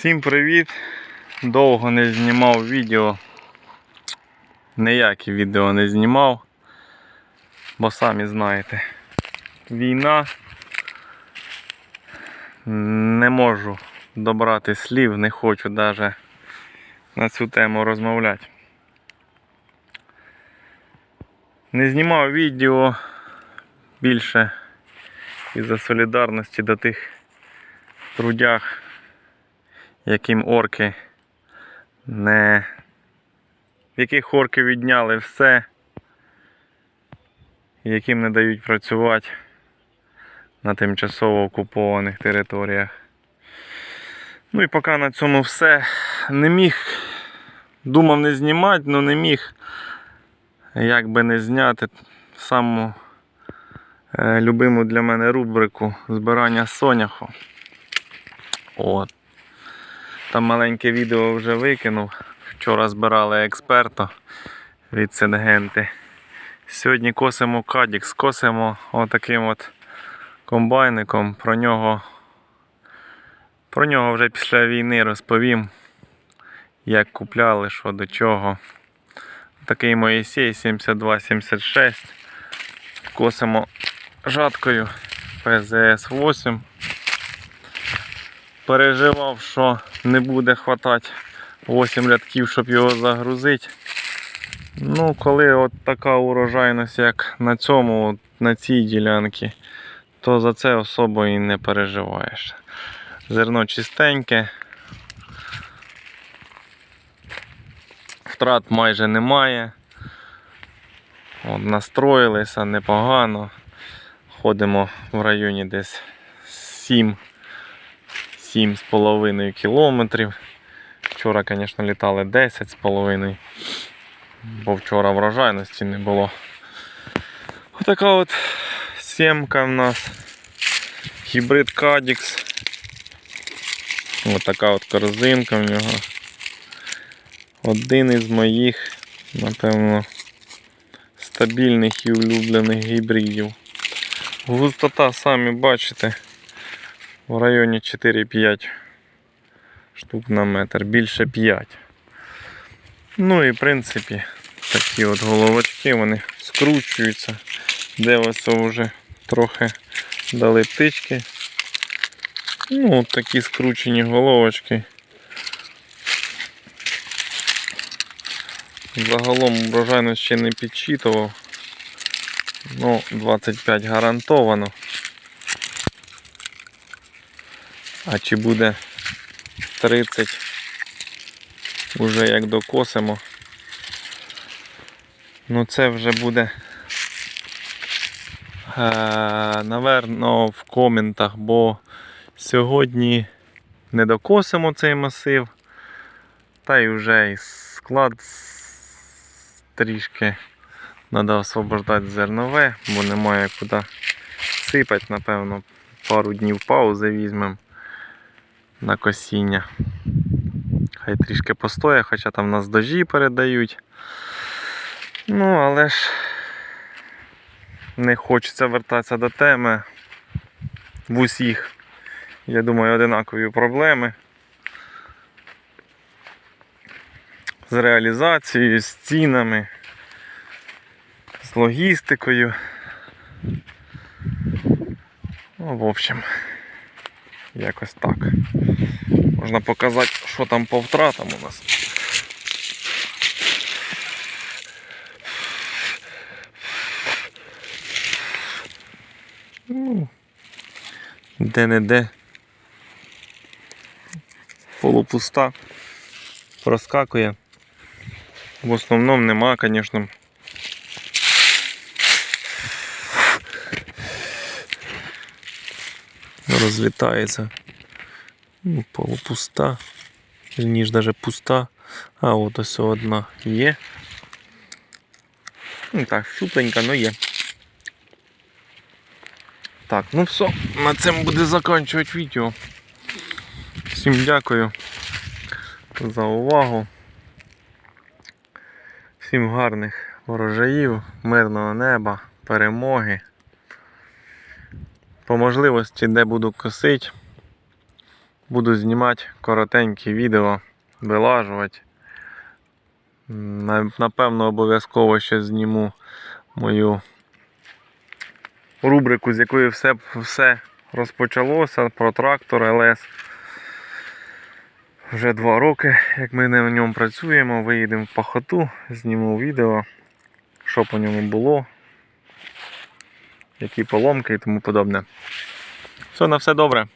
Всім привіт! Довго не знімав відео. Ніякі відео не знімав. Бо самі знаєте. Війна. Не можу добрати слів, не хочу навіть на цю тему розмовляти. Не знімав відео більше із-за солідарності до тих трудях, яким орки не. яких орки відняли все, яким не дають працювати на тимчасово окупованих територіях. Ну і поки на цьому все. Не міг, думав не знімати, але не міг як би не зняти саму е, любиму для мене рубрику збирання соняху. От. Там маленьке відео вже викинув. Вчора збирали експерта від Сингенти. Сьогодні косимо Кадікс, косимо отаким от комбайником. Про нього, про нього вже після війни розповім, як купляли, що до чого. Такий Моїсей 72-76. Косимо жаткою ПЗС 8 переживав, що не буде хватати 8 рядків, щоб його загрузити. Ну, коли от така урожайність, як на цьому, на цій ділянці, то за це особо і не переживаєш. Зерно чистеньке. Втрат майже немає. От, настроїлися непогано. Ходимо в районі десь 7 7,5 кілометрів. Вчора, звісно, літали 10,5, бо вчора врожайності не було. Отака от сімка в нас. Гібрид Кадікс. Отака от корзинка в нього. Один із моїх, напевно, стабільних і улюблених гібридів. Густота, самі бачите в районі 4-5 штук на метр, більше 5. Ну і в принципі такі от головочки вони скручуються. Де ось вже трохи дали птички. Ну, от такі скручені головочки. Загалом врожайність ще не підчитував. Ну, 25 гарантовано. А чи буде 30 уже як докосимо? Ну це вже буде е, наверно в коментах, бо сьогодні не докосимо цей масив, та й вже і склад трішки треба освобождати зернове, бо немає куди сипати, напевно, пару днів паузи візьмемо на косіння. Хай трішки постоє, хоча там нас дожі передають. Ну, але ж не хочеться вертатися до теми. В усіх, я думаю, одинакові проблеми. З реалізацією, з цінами, з логістикою. Ну, в общем, якось так. Можна показати, що там по втратам у нас. Де-не-де. Полупуста. Проскакує. В основному нема, звісно. Розлітається. Ну, полупуста. Ніж даже пуста. А от ось одна є. Ну так, щупленька, но є. Так, ну все, на цьому буде закінчувати відео. Всім дякую за увагу. Всім гарних ворожаїв, мирного неба, перемоги. По можливості, де буду косити, Буду знімати коротенькі відео, вилажувати. Напевно, обов'язково ще зніму мою рубрику, з якої все, все розпочалося про трактор ЛС. Вже два роки, як ми на ньому працюємо, виїдемо в пахоту, зніму відео, що по ньому було, які поломки і тому подобне. Все, на все добре.